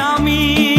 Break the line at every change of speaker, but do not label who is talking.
আমি